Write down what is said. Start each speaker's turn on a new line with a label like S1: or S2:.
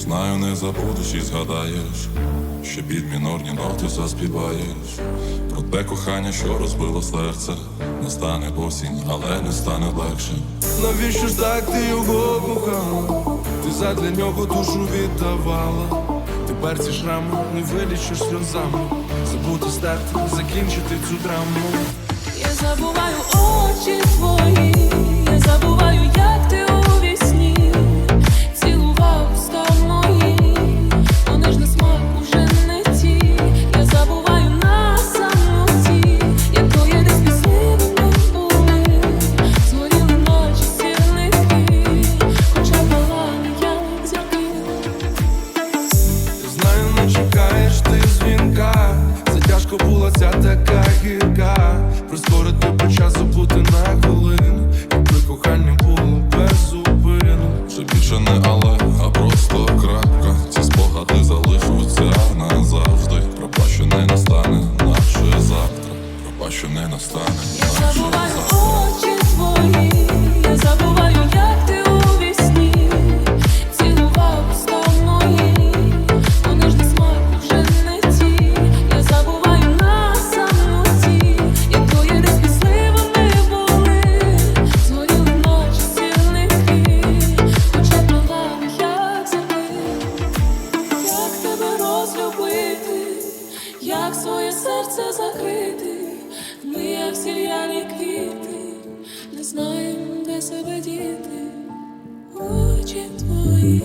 S1: знаю, не забудеш і згадаєш, що під мінорні ноти заспіваєш. Про те кохання, що розбило серце, не стане осінь, але не стане легше.
S2: Навіщо ж так ти його кохала? Ти задля нього душу віддавала. Тепер ці шрами не вилічиш сльозами. Забути стерти, закінчити цю драму. Затяжко була ця така гірка. Прискорити по часу бути на хвилину. Якби кохання було без зупину.
S1: Це більше не але, а просто крапка. Ці спогади залишуться назавжди. Пропа, що не настане, наче завтра. Пропа, що не настане,
S3: Я
S1: наче завтра.
S3: Своє серце закрити, ми, як сір'яні квіти, не знаємо, де себе діти, очі твої,